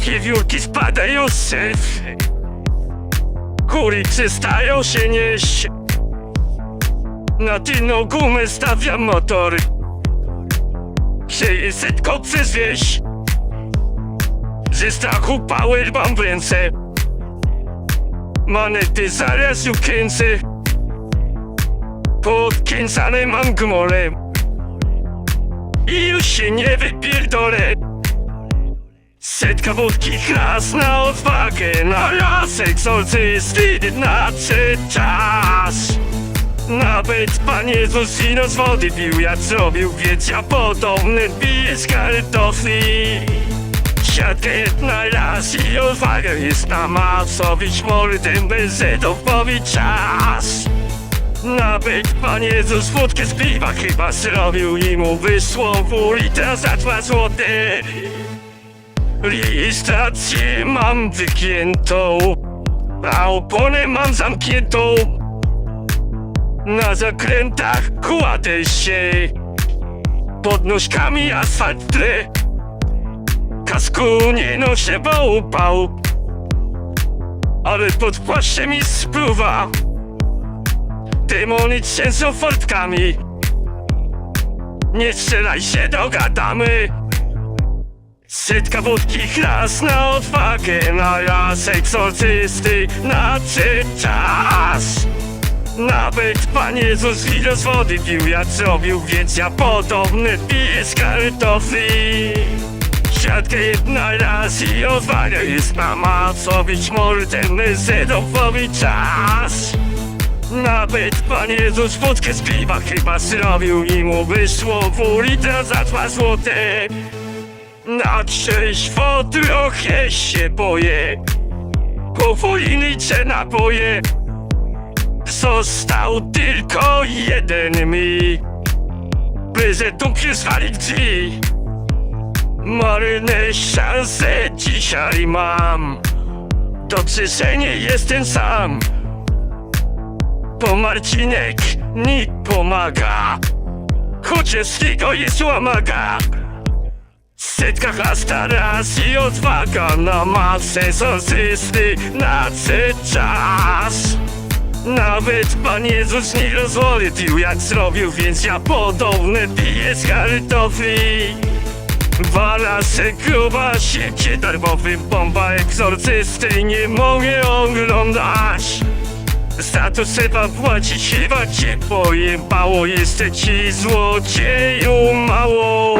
Wiewiórki spadają z syfy. Góry przestają się nieść. Na tylną gumę stawiam motory. Sieję setką przez wieś. Ze strachu power mam w ręce. Monety zaraz ukręcę. Podkręcane mam gmolem. I już się nie wypierdolę. Setka wódki raz na odwagę, na raz egzorcysty nadszedł czas. Nawet Pan Jezus ino z wody pił, jak zrobił, więc ja podobny piję z kartofli. Siatkę jedna raz i odwaga jest na masowić mordę bez zedopowi czas. Nawet Pan Jezus wódkę z piwa chyba zrobił i mu wysłał pół litra za dwa złote. Rejestrację mam wygiętą, a oponę mam zamkniętą. Na zakrętach kładę się, pod nóżkami asfalt tle. Kasku nie noszę, bo upał, ale pod płaszczem mi spluwa. Demony trzęsą fortkami, nie strzelaj się, dogadamy. Setka wódki raz na odwagę, na raz egzorcysty nadszedł czas. Nawet Pan Jezus wino z wody pił, jak zrobił, więc ja podobny z kartofli. Siatkę jedna raz i odwaga jest na macowić mordę, zedopowi czas. Nawet Pan Jezus wódkę z piwa chyba zrobił i mu wyszło pół litra za dwa złote. Na trzeźwo trochę się boję. Powoli liczę naboje Został tylko jeden mi zetumkie zwalić drzwi. Marne szanse dzisiaj mam. Dobrze, że nie jestem sam. Bo Marcinek mi pomaga Chociaż z niego jest łamaga Setka chlasta raz i odwaga na masę sosysty nadszedł czas. Nawet Pan Jezus nie rozwolił jak zrobił, więc ja podobny piję z kartofli Wala se gruba siecie darmowy bomba egzorcysty nie mogę oglądać. Za to trzeba płacić chyba cię pojebało Jeszcze ci złodzieju mało